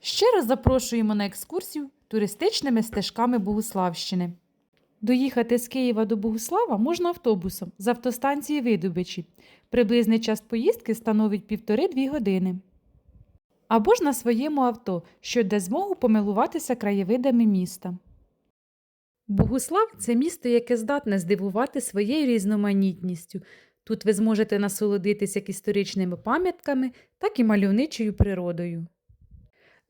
Ще раз запрошуємо на екскурсію туристичними стежками Богуславщини. Доїхати з Києва до Богуслава можна автобусом з автостанції Видобичі. Приблизний час поїздки становить півтори-дві години. Або ж на своєму авто, що дасть змогу помилуватися краєвидами міста. Богуслав це місто, яке здатне здивувати своєю різноманітністю. Тут ви зможете насолодитися як історичними пам'ятками, так і мальовничою природою.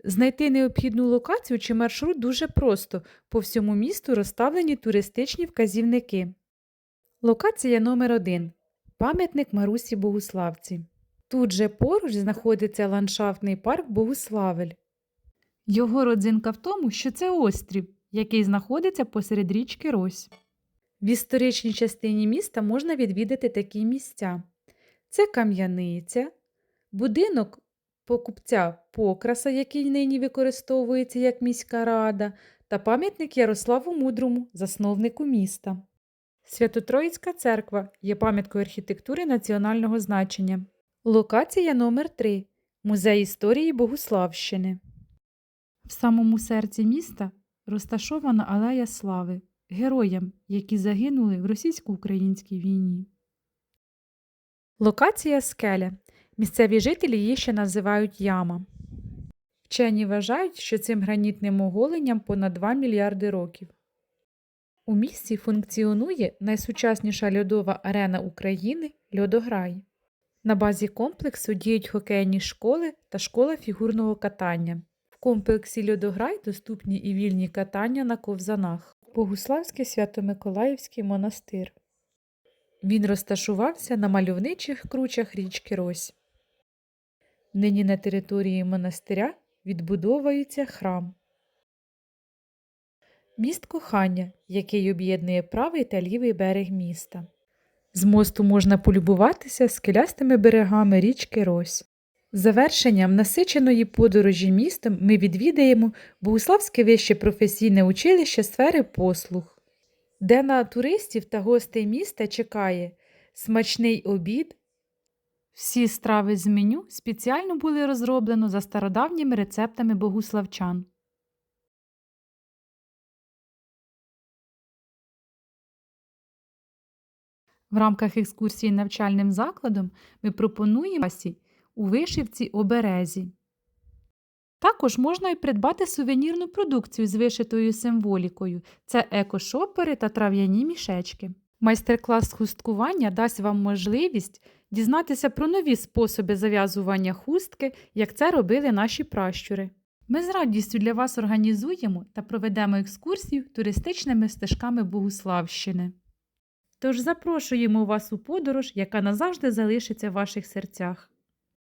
Знайти необхідну локацію чи маршрут дуже просто. По всьому місту розставлені туристичні вказівники. Локація номер 1 Пам'ятник Марусі Богуславці. Тут же поруч знаходиться ландшафтний парк Богуславель. Його родзинка в тому, що це острів, який знаходиться посеред річки Рось. В історичній частині міста можна відвідати такі місця: це кам'яниця, будинок покупця Покраса, який нині використовується як міська рада, та пам'ятник Ярославу Мудрому, засновнику міста. Свято-Троїцька церква є пам'яткою архітектури національного значення. Локація номер 3 Музей історії Богуславщини. В самому серці міста розташована Алея Слави героям, які загинули в російсько-українській війні. Локація скеля. Місцеві жителі її ще називають яма. Вчені вважають, що цим гранітним оголенням понад 2 мільярди років. У місті функціонує найсучасніша льодова арена України Льодограй. На базі комплексу діють хокейні школи та школа фігурного катання. В комплексі Льодограй доступні і вільні катання на ковзанах. Богуславський Свято-Миколаївський монастир. Він розташувався на мальовничих кручах річки Рось. Нині на території монастиря відбудовується храм. Міст кохання, який об'єднує правий та лівий берег міста. З мосту можна полюбуватися скелястими берегами річки Рось. Завершенням насиченої подорожі містом ми відвідаємо Богуславське вище професійне училище сфери послуг, де на туристів та гостей міста чекає смачний обід. Всі страви з меню спеціально були розроблено за стародавніми рецептами богуславчан. В рамках екскурсії навчальним закладом ми пропонуємо у вишивці оберезі. Також можна й придбати сувенірну продукцію з вишитою символікою це екошопери та трав'яні мішечки. Майстер-клас хусткування дасть вам можливість дізнатися про нові способи зав'язування хустки, як це робили наші пращури. Ми з радістю для вас організуємо та проведемо екскурсію туристичними стежками Богуславщини. Тож запрошуємо вас у подорож, яка назавжди залишиться в ваших серцях.